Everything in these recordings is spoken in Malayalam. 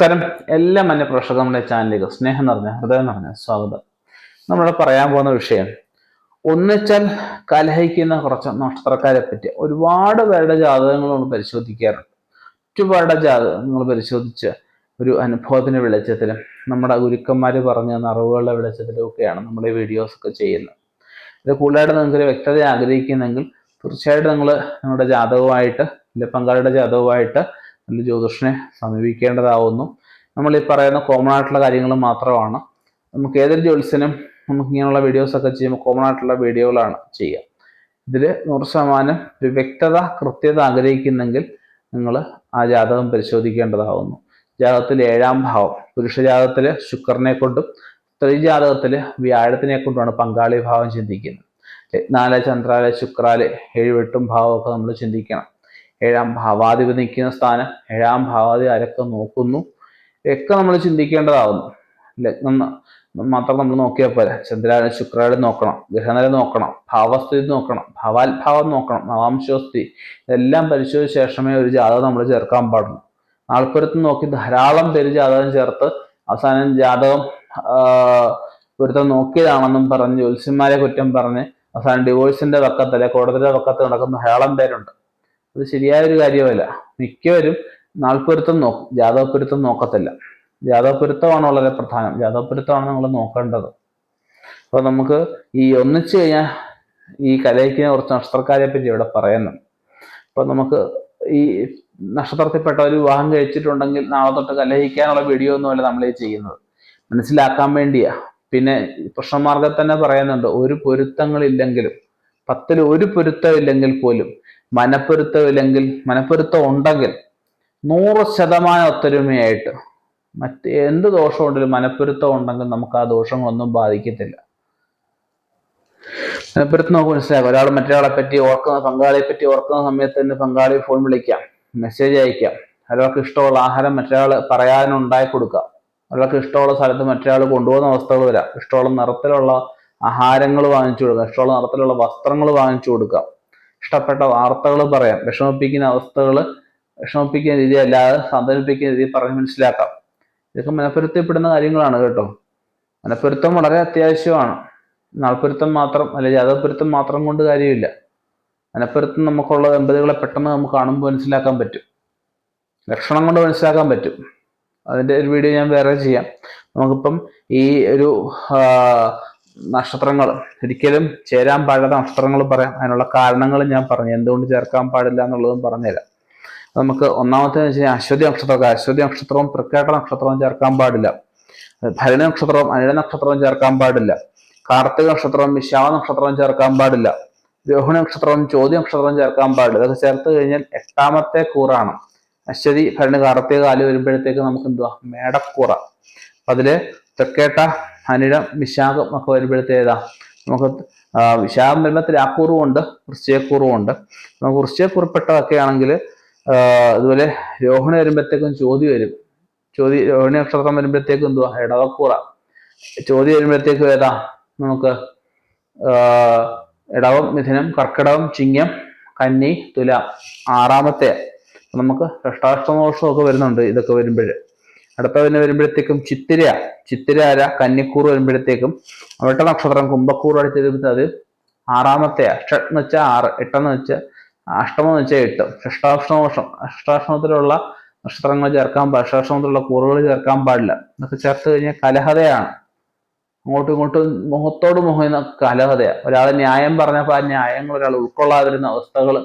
നമസ്കാരം. എല്ലാം മഞ്ഞ പ്രേക്ഷകർ നമ്മുടെ ചാനലിലേക്ക് സ്നേഹം നിറഞ്ഞ ഹൃദയം നിറഞ്ഞ സ്വാഗതം. നമ്മളിവിടെ പറയാൻ പോകുന്ന വിഷയം ഒന്നിച്ചാൽ കലഹിക്കുന്ന കുറച്ച് നക്ഷത്രക്കാരെ പറ്റി ഒരുപാട് പേരുടെ ജാതകങ്ങൾ നമ്മൾ പരിശോധിക്കാറുണ്ട്. ഒരുപാട് ജാതകങ്ങൾ പരിശോധിച്ച് ഒരു അനുഭവത്തിന്റെ വെളിച്ചത്തിലും നമ്മുടെ ഗുരുക്കന്മാർ പറഞ്ഞ അറിവുകളുടെ വെളിച്ചത്തിലും ഒക്കെയാണ് നമ്മൾ ഈ വീഡിയോസ് ഒക്കെ ചെയ്യുന്നത്. ഇത് കൂടുതലായിട്ട് നിങ്ങൾക്ക് വ്യക്തത ആഗ്രഹിക്കുന്നെങ്കിൽ തീർച്ചയായിട്ടും നിങ്ങൾ നിങ്ങളുടെ ജാതകവുമായിട്ട് ഇല്ല പങ്കാളിയുടെ ജാതകമായിട്ട് നല്ല ജ്യോതിഷനെ സമീപിക്കേണ്ടതാവുന്നു. നമ്മൾ ഈ പറയുന്ന കോമൺ ആയിട്ടുള്ള കാര്യങ്ങൾ മാത്രമാണ്. നമുക്ക് ഏതൊരു ജ്യോത്സ്യനും നമുക്ക് ഇങ്ങനെയുള്ള വീഡിയോസ് ഒക്കെ ചെയ്യുമ്പോൾ കോമൺ ആയിട്ടുള്ള വീഡിയോകളാണ് ചെയ്യുക. ഇതിൽ നൂറ് ശതമാനം ഒരു വ്യക്തത കൃത്യത ആഗ്രഹിക്കുന്നെങ്കിൽ നിങ്ങൾ ആ ജാതകം പരിശോധിക്കേണ്ടതാവുന്നു. ജാതകത്തിൽ ഏഴാം ഭാവം പുരുഷ ജാതകത്തിൽ ശുക്രനെ കൊണ്ടും സ്ത്രീ ജാതകത്തിൽ വ്യാഴത്തിനെ കൊണ്ടുമാണ് പങ്കാളി ഭാവം ചിന്തിക്കുന്നത്. നാല് ചന്ദ്രാല ശുക്രാൽ ഏഴുവെട്ടും ഭാവമൊക്കെ നമ്മൾ ചിന്തിക്കണം. ഏഴാം ഭാവാധിപതി നിൽക്കുന്ന സ്ഥാനം ഏഴാം ഭാവാധി ആരൊക്കെ നോക്കുന്നു. ഒക്കെ നമ്മൾ ചിന്തിക്കേണ്ടതാവുന്നു. ലഗ്നം മാത്രം നമ്മൾ നോക്കിയാൽ പോരാ. ചന്ദ്രാന ശുക്രാട് നോക്കണം ഗ്രഹനില നോക്കണം ഭാവസ്ഥിതി നോക്കണം ഭാവാത്ഭാവം നോക്കണം നവാംശോസ്ഥിതി ഇതെല്ലാം പരിശോധിച്ച ശേഷമേ ഒരു ജാതകം നമ്മൾ ചേർക്കാൻ പാടുള്ളൂ. നാൾപ്പുറത്ത് നോക്കി ധാരാളം പേര് ജാതകം ചേർത്ത് അവസാനം ജാതകം ഒരുത്തം നോക്കിയതാണെന്നും പറഞ്ഞ് ജ്യോത്സ്യന്മാരെ കുറ്റം പറഞ്ഞ് അവസാനം ഡിവോഴ്സിന്റെ പക്കത്തല്ലേ കോടതിയുടെ പക്കത്ത് നടക്കുന്ന ധാരാളം പേരുണ്ട്. അത് ശരിയായ ഒരു കാര്യമല്ല. മിക്കവരും നാൾപ്പൊരുത്തം നോക്കും ജാതകപ്പൊരുത്തം നോക്കത്തില്ല. ജാതകപ്പൊരുത്തമാണ് വളരെ പ്രധാനം. ജാതകപ്പൊരുത്തമാണ് നമ്മൾ നോക്കേണ്ടത്. അപ്പൊ നമുക്ക് ഈ ഒന്നിച്ചു കഴിഞ്ഞാൽ ഈ കലയ്ക്കിനെ കുറച്ച് നക്ഷത്രക്കാരെ പറ്റി ഇവിടെ പറയുന്നു. അപ്പൊ നമുക്ക് ഈ നക്ഷത്രത്തിൽപ്പെട്ട ഒരു വിവാഹം കഴിച്ചിട്ടുണ്ടെങ്കിൽ നാളെ തൊട്ട് കലഹിക്കാനുള്ള വീഡിയോ ഒന്നുമല്ല നമ്മൾ ഈ ചെയ്യുന്നത്. മനസ്സിലാക്കാൻ വേണ്ടിയാ. പിന്നെ പ്രശ്നമാർഗം തന്നെ പറയുന്നുണ്ട്. ഒരു പൊരുത്തങ്ങളില്ലെങ്കിലും പത്തിൽ ഒരു പൊരുത്തം ഇല്ലെങ്കിൽ പോലും മനപ്പൊരുത്തം ഇല്ലെങ്കിൽ മനപ്പൊരുത്തം ഉണ്ടെങ്കിൽ നൂറ് ശതമാനം ഒത്തൊരുമയായിട്ട് മറ്റ് എന്ത് ദോഷം ഉണ്ടെങ്കിലും മനപ്പൊരുത്തം ഉണ്ടെങ്കിൽ നമുക്ക് ആ ദോഷങ്ങളൊന്നും ബാധിക്കത്തില്ല. മനപ്പൊരുത്തം നമുക്ക് മനസ്സിലാക്കാം. ഒരാൾ മറ്റൊരാളെ പറ്റി ഓർക്കുന്ന പങ്കാളിയെ പറ്റി ഓർക്കുന്ന സമയത്ത് തന്നെ പങ്കാളി ഫോൺ വിളിക്കാം മെസ്സേജ് അയക്കാം. ഒരാൾക്ക് ഇഷ്ടമുള്ള ആഹാരം മറ്റൊരാൾ പറയാനുണ്ടായി കൊടുക്കാം. ഒരാൾക്ക് ഇഷ്ടമുള്ള സ്ഥലത്ത് മറ്റൊരാൾ കൊണ്ടുപോകുന്ന അവസ്ഥകൾ വരാം. ഇഷ്ടമുള്ള നിറത്തിലുള്ള ആഹാരങ്ങൾ വാങ്ങിച്ചു കൊടുക്കാം. ഇഷ്ടമുള്ള നിറത്തിലുള്ള വസ്ത്രങ്ങൾ വാങ്ങിച്ചു കൊടുക്കാം. ഇഷ്ടപ്പെട്ട വാർത്തകൾ പറയാം. വിഷമിപ്പിക്കുന്ന അവസ്ഥകൾ വിഷമിപ്പിക്കുന്ന രീതി അല്ലാതെ സന്തോഷിപ്പിക്കുന്ന രീതി പറഞ്ഞ് മനസ്സിലാക്കാം. ഇതൊക്കെ മനപ്പൊരുത്തപ്പെടുന്ന കാര്യങ്ങളാണ് കേട്ടോ. മനപ്പൊരുത്തം വളരെ അത്യാവശ്യമാണ്. നാൾപ്പൊരുത്തം മാത്രം അല്ലെ ജാതകപ്പൊരുത്തം മാത്രം കൊണ്ട് കാര്യമില്ല. മനപ്പൊരുത്തം നമുക്കുള്ള ദമ്പതികളെ പെട്ടെന്ന് നമുക്ക് കാണുമ്പോൾ മനസ്സിലാക്കാൻ പറ്റും. ലക്ഷണം കൊണ്ട് മനസ്സിലാക്കാൻ പറ്റും. അതിന്റെ ഒരു വീഡിയോ ഞാൻ വേറെ ചെയ്യാം. നമുക്കിപ്പം ഈ ഒരു നക്ഷത്രങ്ങൾ. ഒരിക്കലും ചേരാൻ പാടാത്ത നക്ഷത്രങ്ങൾ പറയാം. അതിനുള്ള കാരണങ്ങൾ ഞാൻ പറഞ്ഞു. എന്തുകൊണ്ട് ചേർക്കാൻ പാടില്ല എന്നുള്ളതും പറഞ്ഞുതരാം. നമുക്ക് ഒന്നാമത്തെ വെച്ചാൽ അശ്വതി നക്ഷത്രമൊക്കെ. അശ്വതി നക്ഷത്രവും തൃക്കേട്ട നക്ഷത്രവും ചേർക്കാൻ പാടില്ല. ഭരണ നക്ഷത്രവും അനിഴ നക്ഷത്രവും ചേർക്കാൻ പാടില്ല. കാർത്തിക നക്ഷത്രവും വിശാഖ നക്ഷത്രവും ചേർക്കാൻ പാടില്ല. രോഹിണി നക്ഷത്രവും ചോദ്യ നക്ഷത്രവും ചേർക്കാൻ പാടില്ല. ഇതൊക്കെ ചേർത്ത് കഴിഞ്ഞാൽ എട്ടാമത്തെ കൂറാണ്. അശ്വതി ഭരണ കാർത്തിക കാലം വരുമ്പോഴത്തേക്ക് നമുക്ക് എന്തുവാ? മേടക്കൂറ. അതിൽ തെക്കേട്ട അനിഴം വിശാഖം ഒക്കെ വരുമ്പോഴത്തേതാ നമുക്ക് വിശാഖം വരുമ്പോൾ തിരാക്കൂറും ഉണ്ട് വൃശ്ചയക്കൂറും ഉണ്ട്. നമുക്ക് വൃശ്ചയക്കുറിപ്പെട്ടതൊക്കെ ആണെങ്കിൽ അതുപോലെ രോഹിണി വരുമ്പോഴത്തേക്കും ചോതി വരും. ചോതി രോഹിണി നക്ഷത്രം വരുമ്പോഴത്തേക്കും എന്തുവാ? ഇടവക്കൂറ. ചോതി വരുമ്പോഴത്തേക്കും ഏതാ? നമുക്ക് ഇടവം മിഥുനം കർക്കിടകം ചിങ്ങം കന്നി തുല. ആറാമത്തെ നമുക്ക് ഷഷ്ടാഷ്ടമോഷമൊക്കെ വരുന്നുണ്ട് ഇതൊക്കെ വരുമ്പോൾ അടുത്ത പിന്നെ വരുമ്പോഴത്തേക്കും ചിത്തിര ചിത്തിരാര കന്നിക്കൂർ വരുമ്പോഴത്തേക്കും അവിടുത്തെ നക്ഷത്രം കുംഭക്കൂർ അടുത്ത് വരുമ്പോൾ അത് ആറാമത്തെ അഷ്ട എന്ന് വെച്ചാൽ ആറ് എട്ടെന്ന് വെച്ചാൽ അഷ്ടമെന്ന് വെച്ചാൽ എട്ട്. ഷഷ്ടാഷ്ടമോഷം അഷ്ടാഷ്ടമത്തിലുള്ള നക്ഷത്രങ്ങൾ ചേർക്കാൻ പാടില്ല അഷ്ടാഷ്ടമത്തിലുള്ള കൂറുകൾ ചേർക്കാൻ പാടില്ല. ഇതൊക്കെ ചേർത്ത് കഴിഞ്ഞാൽ കലഹതയാണ്. അങ്ങോട്ടും ഇങ്ങോട്ടും മുഖത്തോട് മുഖം എന്ന കലഹതയാണ് ഒരാൾ ന്യായം പറഞ്ഞപ്പോൾ ആ ന്യായങ്ങൾ ഒരാൾ ഉൾക്കൊള്ളാതിരുന്ന അവസ്ഥകൾ.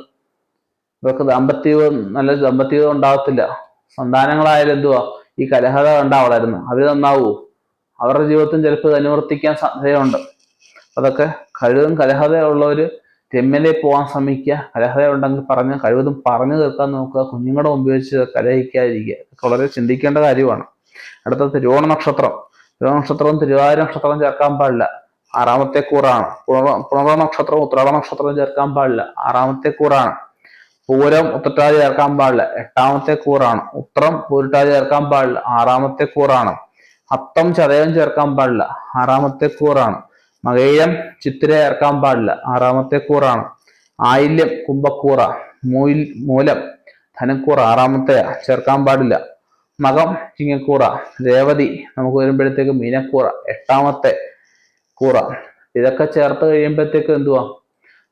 ഇവർക്ക് ദാമ്പത്യവും നല്ല ദാമ്പത്യവും ഉണ്ടാകത്തില്ല. സന്താനങ്ങളായാലും എന്തുവാ? ഈ കലഹത ഉണ്ടാവളായിരുന്നു അവർ നന്നാവൂ. അവരുടെ ജീവിതത്തിൽ ചിലപ്പോൾ ഇത് അനുവർത്തിക്കാൻ സാധ്യതയുണ്ട്. അതൊക്കെ കഴിവും കലഹത ഉള്ളവര് രമ്യതയെ പോകാൻ ശ്രമിക്കുക. കലഹത ഉണ്ടെങ്കിൽ പറഞ്ഞ് കഴിവതും പറഞ്ഞു തീർക്കാൻ നോക്കുക. കുഞ്ഞുങ്ങളുടെ മുമ്പ് വെച്ച് കലഹിക്കാതിരിക്കുക. വളരെ ചിന്തിക്കേണ്ട കാര്യമാണ്. അടുത്ത തിരുവോണ നക്ഷത്രം. തിരുവോണ നക്ഷത്രവും തിരുവാതിര നക്ഷത്രവും ചേർക്കാൻ പാടില്ല. ആറാമത്തെ കൂറാണ്. പുണർ പുണർവ നക്ഷത്രവും ഉത്രാട നക്ഷത്രവും ചേർക്കാൻ പാടില്ല. ആറാമത്തെ കൂറാണ്. പൂരം ഉത്രട്ടാതി ചേർക്കാൻ പാടില്ല. എട്ടാമത്തെ കൂറാണ്. ഉത്രം പൂരിട്ടാതി ചേർക്കാൻ പാടില്ല. ആറാമത്തെ കൂറാണ്. അത്തം ചതയം ചേർക്കാൻ പാടില്ല. ആറാമത്തെ കൂറാണ്. മകയിരം ചിത്തിര ചേർക്കാൻ പാടില്ല. ആറാമത്തെ കൂറാണ്. ആയില്യം കുംഭക്കൂറ. മൂയിൽ മൂലം ധനക്കൂറ ആറാമത്തെ ചേർക്കാൻ പാടില്ല. മകം ചിങ്ങക്കൂറ. രേവതി നമുക്ക് വരുമ്പോഴത്തേക്ക് മീനക്കൂറ. എട്ടാമത്തെ കൂറ. ഇതൊക്കെ ചേർത്ത് കഴിയുമ്പോഴത്തേക്ക് എന്തുവാ?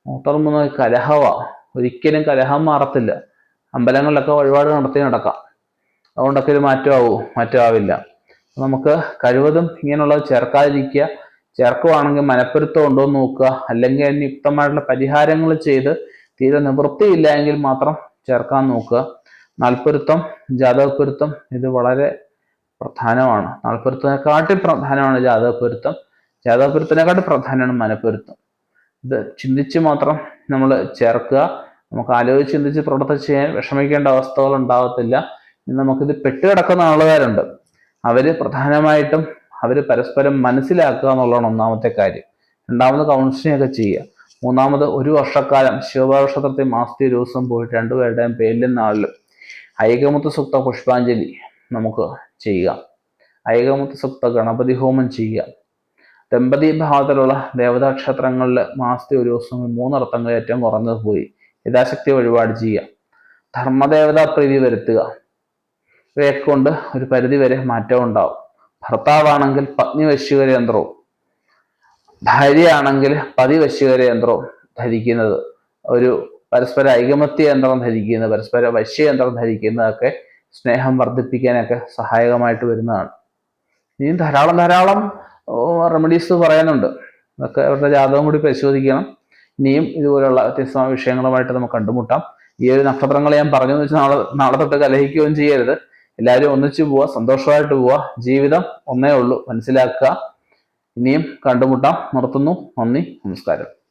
മൂത്തർ മൂന്ന് കലഹവാ. ഒരിക്കലും കലഹം മാറത്തില്ല. അമ്പലങ്ങളിലൊക്കെ വഴിപാട് നടത്തി നടക്കാം. അതുകൊണ്ടൊക്കെ ഇത് മാറ്റമാവൂ മാറ്റമാവില്ല. നമുക്ക് കഴിവതും ഇങ്ങനെയുള്ളത് ചേർക്കാതിരിക്കുക. ചേർക്കുവാണെങ്കിൽ മനപ്പൊരുത്തം ഉണ്ടോ എന്ന് നോക്കുക. അല്ലെങ്കിൽ അതിന് യുക്തമായിട്ടുള്ള പരിഹാരങ്ങൾ ചെയ്ത് തീരെ നിവൃത്തിയില്ല എങ്കിൽ മാത്രം ചേർക്കാൻ നോക്കുക. നാൽപ്പൊരുത്തം ജാതകപ്പൊരുത്തം ഇത് വളരെ പ്രധാനമാണ്. നാൽപ്പൊരുത്തിനെക്കാട്ടിൽ പ്രധാനമാണ് ജാതകപ്പൊരുത്തം. ജാതകപ്പൊരുത്തിനെക്കാട്ടിൽ പ്രധാനമാണ് മനപ്പൊരുത്തം. ഇത് ചിന്തിച്ച് മാത്രം നമ്മൾ ചേർക്കുക. നമുക്ക് ആലോചിച്ച് ചിന്തിച്ച് പ്രവർത്തിച്ച് ചെയ്യാൻ വിഷമിക്കേണ്ട അവസ്ഥകൾ ഉണ്ടാകത്തില്ല നമുക്കിത് പെട്ടുകിടക്കുന്ന ആളുകാരുണ്ട് അവർ പ്രധാനമായിട്ടും അവർ പരസ്പരം മനസ്സിലാക്കുക എന്നുള്ളതാണ് ഒന്നാമത്തെ കാര്യം. രണ്ടാമത് കൗൺസിലിംഗ് ഒക്കെ ചെയ്യുക. മൂന്നാമത് ഒരു വർഷക്കാലം ശിവഭാഷത്രത്തിൽ മാസത്തിൽ ദിവസം പോയിട്ട് രണ്ടുപേരുടെയും പേരിലും നാളിലും ഐകമുത്ത സുക്ത പുഷ്പാഞ്ജലി നമുക്ക് ചെയ്യുക. ഐകമുത്ത സുക്ത ഗണപതി ഹോമം ചെയ്യുക. ദമ്പതി ഭാവത്തിലുള്ള ദേവതാക്ഷേത്രങ്ങളിൽ മാസത്തെ ഒരു ദിവസം മൂന്നർത്ഥങ്ങൾ ഏറ്റവും കുറഞ്ഞത് പോയി. യഥാശക്തി വഴിപാട് ചെയ്യുക. ധർമ്മദേവതാ പ്രീതി വരുത്തുക. ഇവയൊക്കെ കൊണ്ട് ഒരു പരിധി വരെ മാറ്റം ഉണ്ടാവും. ഭർത്താവാണെങ്കിൽ പത്നി വശീകര യന്ത്രവും. ഭാര്യയാണെങ്കിൽ പതി വശീകര യന്ത്രവും ധരിക്കുന്നത്. ഒരു പരസ്പര ഐകമത്യ യന്ത്രം ധരിക്കുന്നത് പരസ്പര വശ്യയന്ത്രം ധരിക്കുന്നതൊക്കെ സ്നേഹം വർദ്ധിപ്പിക്കാനൊക്കെ സഹായകമായിട്ട് വരുന്നതാണ്. ഇനിയും ധാരാളം ധാരാളം റെമഡീസ് പറയാനുണ്ട്. അതൊക്കെ അവരുടെ ജാതകം കൂടി പരിശോധിക്കണം. ഇനിയും ഇതുപോലുള്ള വ്യത്യസ്തമായ വിഷയങ്ങളുമായിട്ട് നമുക്ക് കണ്ടുമുട്ടാം. ഈ ഒരു നക്ഷത്രങ്ങളെ ഞാൻ പറഞ്ഞു വെച്ചാൽ നാളെ നാളെ തൊട്ട് കലഹിക്കുകയും ചെയ്യരുത്. എല്ലാവരും ഒന്നിച്ചു പോവുക സന്തോഷമായിട്ട് പോവുക ജീവിതം ഒന്നേ ഉള്ളൂ. മനസ്സിലാക്കുക. ഇനിയും കണ്ടുമുട്ടാം. നിർത്തുന്നു. നന്ദി. നമസ്കാരം.